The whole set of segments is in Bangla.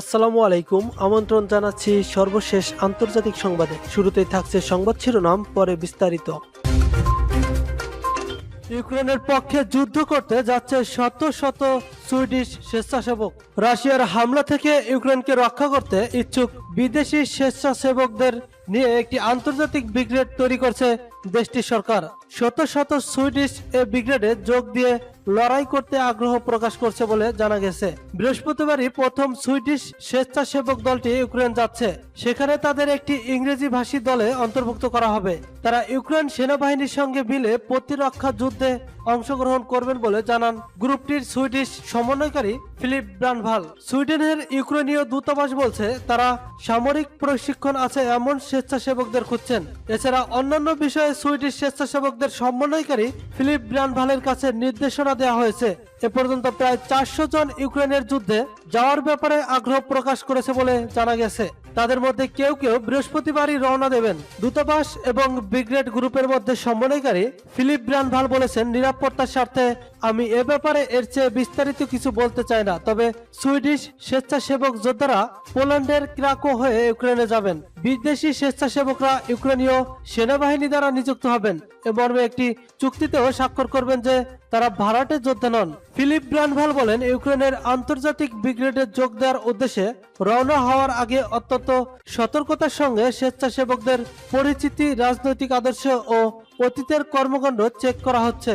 আসসালামু আলাইকুম, আমন্ত্রণ জানাচ্ছি সর্বশেষ আন্তর্জাতিক সংবাদে। শুরুতেই থাকছে সংবাদ শিরোনাম, পরে বিস্তারিত। ইউক্রেনের পক্ষে যুদ্ধ করতে যাচ্ছে শত শত সুইডিশ স্বেচ্ছাসেবক। রাশিয়ার হামলা থেকে ইউক্রেনকে রক্ষা করতে ইচ্ছুক বিদেশি স্বেচ্ছাসেবকদের নিয়ে একটি আন্তর্জাতিক ব্রিগেড তৈরি করছে দেশটির সরকার শত শত সুইডিশ এ ব্রিগেডে যোগ দিয়ে লড়াই করতে আগ্রহ প্রকাশ করছে বলে জানা গেছে। বৃহস্পতিবারই প্রথম সুইডিশ স্বেচ্ছাসেবক দলটি ইউক্রেন যাচ্ছে। সেখানে তাদের একটি ইংরেজি ভাষী দলে অন্তর্ভুক্ত করা হবে। তারা ইউক্রেন সেনাবাহিনীর সঙ্গে মিলে প্রতিরক্ষা যুদ্ধে অংশগ্রহণ করবেন বলে জানান গ্রুপটির সুইডিশ সমন্বয়কারী ফিলিপ ব্রানভাল। সুইডেনের ইউক্রেনীয় দূতাবাস বলছে, তারা সামরিক প্রশিক্ষণ আছে এমন স্বেচ্ছাসেবকদের খুঁজছেন। এছাড়া অন্যান্য বিষয়ে সুইডিশ স্বেচ্ছাসেবকদের সমন্বয়কারী ফিলিপ ব্রানভালের কাছে নির্দেশনা দেওয়া হয়েছে। এ পর্যন্ত প্রায় চারশো জন ইউক্রেনের যুদ্ধে যাওয়ার ব্যাপারে আগ্রহ প্রকাশ করেছে বলে জানা গেছে। তাদের মধ্যে কেউ কেউ বৃহস্পতিবারই রওনা দেবেন। দূতাবাস এবং ব্রিগেড গ্রুপের মধ্যে সমন্বয়কারী ফিলিপ ব্রানভাল বলেছেন, নিরাপত্তার স্বার্থে আমি এ ব্যাপারে এর চেয়ে বিস্তারিত কিছু বলতে চাই না। তবে সুইডিশ স্বেচ্ছাসেবক যোদ্ধারা পোল্যান্ডের ক্রাকো হয়ে ইউক্রেনে যাবেন। বিদেশি স্বেচ্ছাসেবকরা ইউক্রেনীয় সেনাবাহিনী দ্বারা নিযুক্ত হবেন। এ মর্মে একটি চুক্তিতেও স্বাক্ষর করবেন যে তারা ভাড়াটে যোদ্ধা নন। ফিলিপ ব্রানভাল বলেন, ইউক্রেনের আন্তর্জাতিক ব্রিগেডে যোগ দেওয়ার উদ্দেশ্যে রওনা হওয়ার আগে অত্যন্ত সতর্কতার সঙ্গে স্বেচ্ছাসেবকদের পরিচিতি, রাজনৈতিক আদর্শ ও অতীতের কর্মকাণ্ড চেক করা হচ্ছে।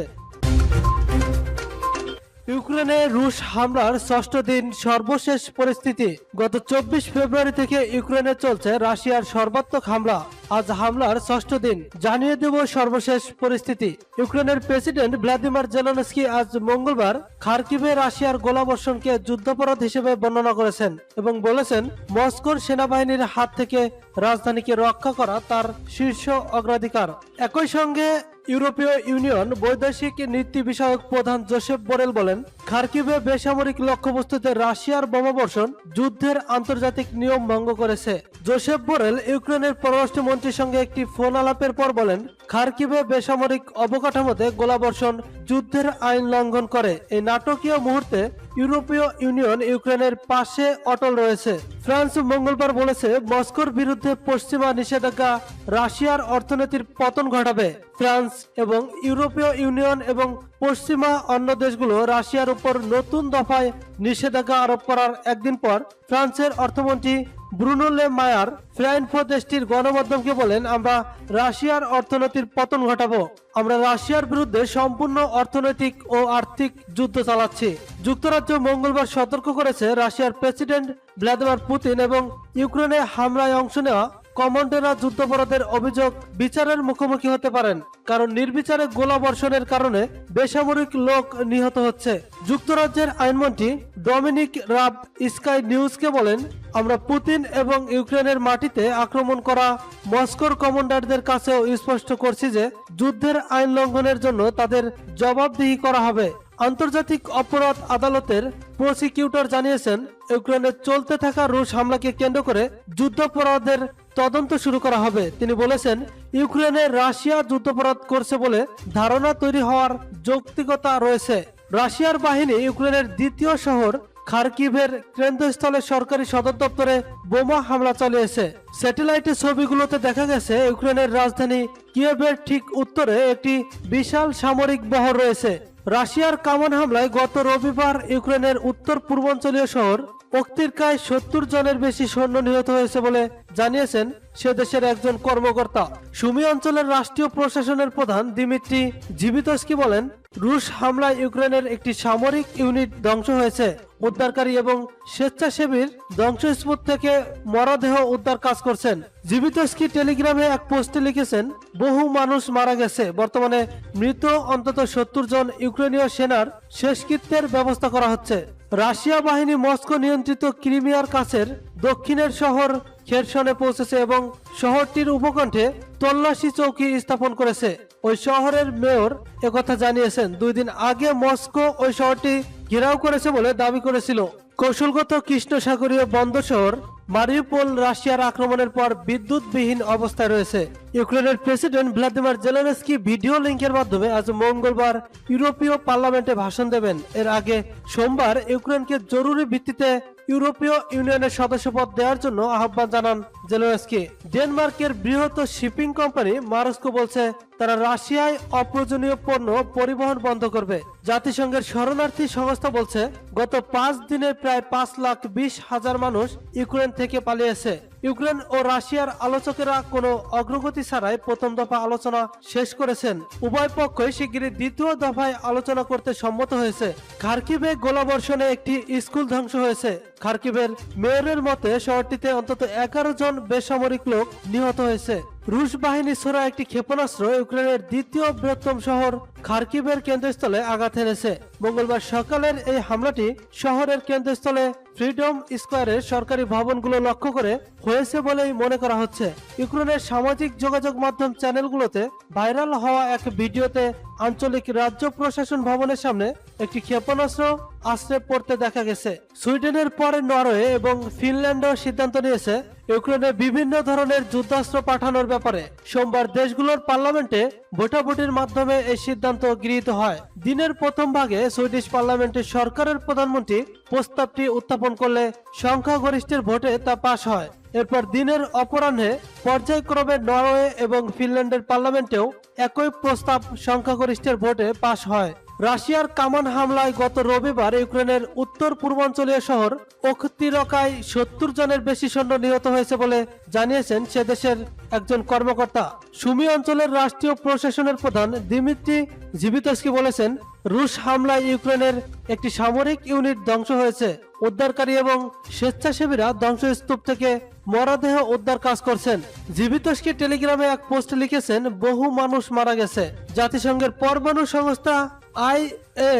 ইউক্রেনে রুশ হামলার ষষ্ঠ দিন সর্বশেষ পরিস্থিতি। গত চব্বিশ ফেব্রুয়ারি থেকে ইউক্রেনে চলছে রাশিয়ার সর্বাত্মক হামলা। আজ হামলার ষষ্ঠ দিন। জানিয়ে দেব সর্বশেষ পরিস্থিতি। ইউক্রেনের প্রেসিডেন্ট ভ্লাদিমির জেলনস্কি আজ মঙ্গলবার খার্কিভে রাশিয়ার গোলাবর্ষণকে যুদ্ধাপরাধ হিসেবে বর্ণনা করেছেন এবং বলেছেন, মস্কোর সেনাবাহিনীর হাত থেকে রাজধানীকে রক্ষা করা তার শীর্ষ অগ্রাধিকার। একই সঙ্গে ইউরোপীয় ইউনিয়ন বৈদেশিক নীতি বিষয়ক প্রধান জোসেফ বোরেল বলেন খার্কিভে বেসামরিক লক্ষ্যবস্তুতে রাশিয়ার বোমাবর্ষণ যুদ্ধের আন্তর্জাতিক নিয়ম ভঙ্গ করেছে। জোসেফ বোরেল ইউক্রেনের পররাষ্ট্রমন্ত্রীর সঙ্গে একটি ফোন আলাপের পর বলেন, খার্কিভে বেসামরিক অবকাঠামোতে গোলাবর্ষণ যুদ্ধের আইন লঙ্ঘন করে। এই নাটকীয় মুহূর্তে ইউরোপীয় ইউনিয়ন ইউক্রেনের পাশে অটল রয়েছে। ফ্রান্স মঙ্গলবার বলেছে, মস্কোর বিরুদ্ধে পশ্চিমা নিষেধাজ্ঞা রাশিয়ার অর্থনীতির পতন ঘটাবে। ফ্রান্স এবং ইউরোপীয় ইউনিয়ন এবং পশ্চিমা অন্য দেশগুলো রাশিয়ার উপর নতুন দফায় নিষেধাজ্ঞা আরোপ করার একদিন পর ফ্রান্সের অর্থমন্ত্রী ব্রুনো লে মায়ার ফ্রাইনফো দেশটির গণমাধ্যমকে বলেন, আমরা রাশিয়ার অর্থনীতির পতন ঘটাবো। আমরা রাশিয়ার বিরুদ্ধে সম্পূর্ণ অর্থনৈতিক ও আর্থিক যুদ্ধ চালাচ্ছি। যুক্তরাজ্য মঙ্গলবার সতর্ক করেছে রাশিয়ার প্রেসিডেন্ট ভ্লাদিমির পুতিন এবং ইউক্রেনে হামলায় অংশ নেওয়া কমান্ডোরা যুদ্ধাপরাধের অভিযোগ বিচারের মুখোমুখি হতে পারেন, কারণ নির্বিচারে গোলা বর্ষণের কারণে বেসামরিক লোক নিহত হচ্ছে। যুক্তরাজ্যের আইনমন্ত্রী ডমিনিক রাব স্কাই নিউজকে বলেন, আমরা পুতিন এবং ইউক্রেনের মাটিতে আক্রমণ করা মস্কোর কমান্ডারদের কাছেও স্পষ্ট করছি যে যুদ্ধের আইন লঙ্ঘনের জন্য তাদের জবাবদিহি করা হবে। আন্তর্জাতিক অপরাধ আদালতের প্রসিকিউটর জানিয়েছেন, ইউক্রেনে চলতে থাকা রুশ হামলাকে কেন্দ্র করে যুদ্ধাপরাধের তদন্ত শুরু করা হবে। তিনি বলেছেন, ইউক্রেনে রাশিয়া যুদ্ধাপরাধ করছে বলে ধারণা তৈরি হওয়ার যৌক্তিকতা রয়েছে। রাশিয়ার বাহিনী ইউক্রেনের দ্বিতীয় শহর খার্কিভের কেন্দ্রস্থলে সরকারি সদর দপ্তরে বোমা হামলা চালিয়েছে। স্যাটেলাইটের ছবিগুলোতে দেখা গেছে, ইউক্রেনের রাজধানী কিয়েভের ঠিক উত্তরে একটি বিশাল সামরিক বহর রয়েছে। রাশিয়ার কামান হামলায় গত রবিবার ইউক্রেনের উত্তর পূর্বাঞ্চলীয় শহর অক্তিরকায় সত্তর জনের বেশি সৈন্য নিহত হয়েছে বলে জানিয়েছেন সে দেশের একজন কর্মকর্তা। সুমি অঞ্চলের রাষ্ট্রীয় প্রশাসনের প্রধান দিমিত্রি জিবিতস্কি বলেন রুশ হামলায় ইউক্রেনের একটি সামরিক ইউনিট ধ্বংস হয়েছে। উদ্ধারকারী এবং স্বেচ্ছাসেবীর ধ্বংসস্তূপ থেকে মরদেহ উদ্ধার কাজ করছেন। জীবিতস্কি টেলিগ্রামে এক পোস্টে লিখেছেন, বহু মানুষ মারা গেছে। বর্তমানে মৃত অন্তত সত্তর জন ইউক্রেনীয় সেনার শেষকৃত্যের ব্যবস্থা করা হচ্ছে। রাশিয়া বাহিনী মস্কো নিয়ন্ত্রিত ক্রিমিয়ার কাছের দক্ষিণের শহর খেরসনে পৌঁছেছে এবং শহরটির উপকণ্ঠে তল্লাশি চৌকি স্থাপন করেছে। ওই শহরের মেয়র একথা জানিয়েছেন। দুই দিন আগে মস্কো ওই শহরটি ঘেরাও করেছে বলে দাবি করেছিল। কৌশলগত কৃষ্ণসাগরীয় বন্দর শহর মারিউপোল, রাশিয়ার আক্রমণের পর বিদ্যুৎবিহীন অবস্থায় রয়েছে। ইউক্রেনের প্রেসিডেন্ট ভ্লাদিমির জেলেনস্কি ভিডিও লিঙ্কের মাধ্যমে আজ মঙ্গলবার ইউরোপীয় পার্লামেন্টে ভাষণ দেবেন। এর আগে সোমবার ইউক্রেনকে জরুরি ভিত্তিতে ইউরোপীয় ইউনিয়নের সদস্যপদ দেওয়ার জন্য আহ্বান জানান জেলোয়েসকে ডেনমার্কের বৃহৎ শিপিং কোম্পানি মারস্কো বলছে, তারা রাশিয়ায় অপ্রয়োজনীয় পণ্য পরিবহন বন্ধ করবে। জাতিসংঘের শরণার্থী সংস্থা বলছে, গত পাঁচ দিনে প্রায় পাঁচ লাখ বিশ হাজার মানুষ ইউক্রেন থেকে পালিয়েছে। ইউক্রেন ও রাশিয়ার আলোচকেরা কোনো অগ্রগতি ছাড়াই প্রথম দফা আলোচনা শেষ করেছেন। উভয় পক্ষই শিগগিরই দ্বিতীয় দফায় আলোচনা করতে সম্মত হয়েছে। খার্কিভে গোলাবর্ষণে একটি স্কুল ধ্বংস হয়েছে। খার্কিভের মেয়রের মতে, শহরটিতে অন্তত এগারো জন বেসামরিক লোক নিহত হয়েছে। রুশ বাহিনী ছোড়া একটি ক্ষেপণাস্ত্র ইউক্রেনের দ্বিতীয় বৃহত্তম শহর খার্কিভের কেন্দ্রস্থলে আঘাত এনেছে মঙ্গলবার সকালের এই হামলাটি শহরের কেন্দ্রস্থলে ফ্রিডম স্কোয়ারের সরকারি ভবনগুলো লক্ষ্য করে হয়েছে বলেই মনে করা হচ্ছে। ইউক্রেনের সামাজিক যোগাযোগ মাধ্যম চ্যানেলগুলোতে ভাইরাল হওয়া এক ভিডিওতে আঞ্চলিক রাজ্য প্রশাসন ভবনের সামনে একটি ক্ষেপণাস্ত্র আশ্রে পড়তে দেখা গেছে। সুইডেনের পরে নরওয়ে এবং ফিনল্যান্ডও সিদ্ধান্ত নিয়েছে ইউক্রেনে বিভিন্ন ধরনের যুদ্ধাস্ত্র পাঠানোর ব্যাপারে। সোমবার দেশগুলোর পার্লামেন্টে ভোটাভুটির মাধ্যমে এই সিদ্ধান্ত গৃহীত হয়। দিনের প্রথম ভাগে সুইডিশ পার্লামেন্টে সরকারের প্রধানমন্ত্রী প্রস্তাবটি উত্থাপন করলে সংখ্যাগরিষ্ঠের ভোটে তা পাশ হয়। এরপর দিনের অপরাহ্নে পর্যায়ক্রমে নরওয়ে এবং ফিনল্যান্ডের পার্লামেন্টেও একই প্রস্তাব সংখ্যাগরিষ্ঠের ভোটে পাশ হয়। রাশিয়ার কামান হামলায় গত রবিবার ইউক্রেনের উত্তর পূর্বাঞ্চলীয় শহর ওখতিরকায় সত্তর জনের বেশি সৈন্য নিহত হয়েছে বলে জানিয়েছেন সে দেশের একজন কর্মকর্তা। সুমি অঞ্চলের রাষ্ট্রীয় প্রশাসনের প্রধান দিমিত্রি জিবিতস্কি বলেছেন, রুশ হামলায় ইউক্রেনের একটি সামরিক ইউনিট ধ্বংস হয়েছে। উদ্ধারকারী এবং স্বেচ্ছাসেবীরা ধ্বংসস্তূপ থেকে মরদেহ উদ্ধার কাজ করছেন। জীবিতস্কি টেলিগ্রামে এক পোস্ট লিখেছেন, বহু মানুষ মারা গেছে। জাতিসংঘের পরমাণু সংস্থা আই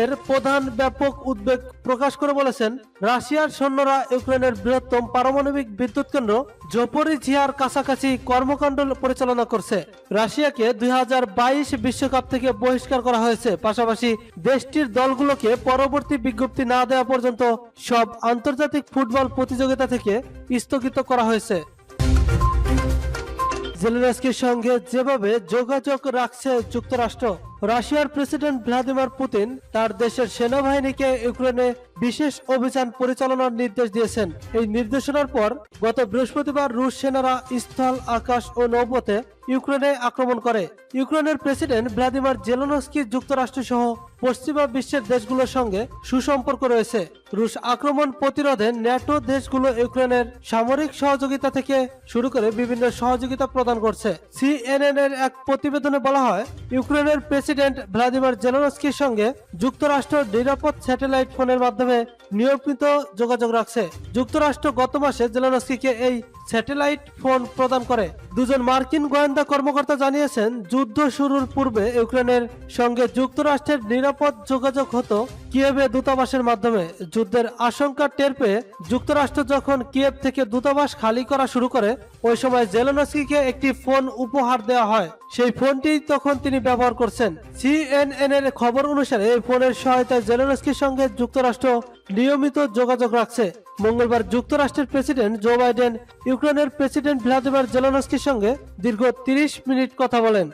এর প্রধান ব্যাপক উদ্বেগ প্রকাশ করে বলেছেন, রাশিয়ার সৈন্যরা ইউক্রেনের বৃহত্তম পারমাণবিক বিদ্যুৎ কেন্দ্র জোপরিঝিয়ার কাছাকাছি কর্মকাণ্ড পরিচালনা করছে। রাশিয়াকে দুই বিশ্বকাপ থেকে বহিষ্কার করা হয়েছে। পাশাপাশি দেশটির দলগুলোকে পরবর্তী বিজ্ঞপ্তি না দেওয়া পর্যন্ত সব আন্তর্জাতিক ফুটবল প্রতিযোগিতা থেকে স্থগিত করা হয়েছে। জেলেনস্কির সঙ্গে যেভাবে যোগাযোগ রাখছে যুক্তরাষ্ট্র রাশিয়ার প্রেসিডেন্ট ভ্লাদিমির পুতিন তার দেশের সেনাবাহিনীকে ইউক্রেনে বিশেষ অভিযান পরিচালনার নির্দেশ দিয়েছেন। এই নির্দেশনার পর গত বৃহস্পতিবার রুশ সেনারা স্থল, আকাশ ও নৌপথে ইউক্রেনে আক্রমণ করে। ইউক্রেনের প্রেসিডেন্ট ভ্লাদিমির জেলেনস্কি যুক্তরাষ্ট্র সহ পশ্চিমা বিশ্বের দেশগুলোর সঙ্গে সুসম্পর্ক রয়েছে। রুশ আক্রমণ প্রতিরোধে ন্যাটো দেশগুলো ইউক্রেনের সামরিক সহযোগিতা থেকে শুরু করে বিভিন্ন সহযোগিতা প্রদান করছে। সিএনএন এর এক প্রতিবেদনে বলা হয়, ইউক্রেনের প্রেসিডেন্ট ভ্লাদিমির জেলেনস্কির সঙ্গে যুক্তরাষ্ট্র নিরাপদ স্যাটেলাইট ফোনের মাধ্যমে নিয়মিত যোগাযোগ রাখছে। যুক্তরাষ্ট্র গত মাসে জেলেনস্কিকে এই স্যাটেলাইট ফোন প্রদান করে। দুজন মার্কিন গোয়েন্দা কর্মকর্তা জানিয়েছেন, যুদ্ধ শুরুর পূর্বে ইউক্রেনের সঙ্গে যুক্তরাষ্ট্রের নিরাপদ যোগাযোগ হতো কিয়েভে দূতাবাসের মাধ্যমে। যুদ্ধের আশঙ্কা টের পেয়ে যুক্তরাষ্ট্র যখন কিয়েভ থেকে দূতাবাস খালি করা শুরু করে, ওই সময় জেলেনস্কিকে একটি ফোন উপহার দেওয়া হয়। সেই ফোনটি তখন তিনি ব্যবহার করছেন। সিএনএন এর খবর অনুসারে এই ফোনের সহায়তায় জেলেনস্কির সঙ্গে যুক্তরাষ্ট্র নিয়মিত যোগাযোগ রাখছে। মঙ্গলবার যুক্তরাষ্ট্রের প্রেসিডেন্ট জো বাইডেন, ইউক্রেনের প্রেসিডেন্ট ভ্লাদিমির জেলেনস্কির সঙ্গে দীর্ঘ তিরিশ মিনিট কথা বলেন।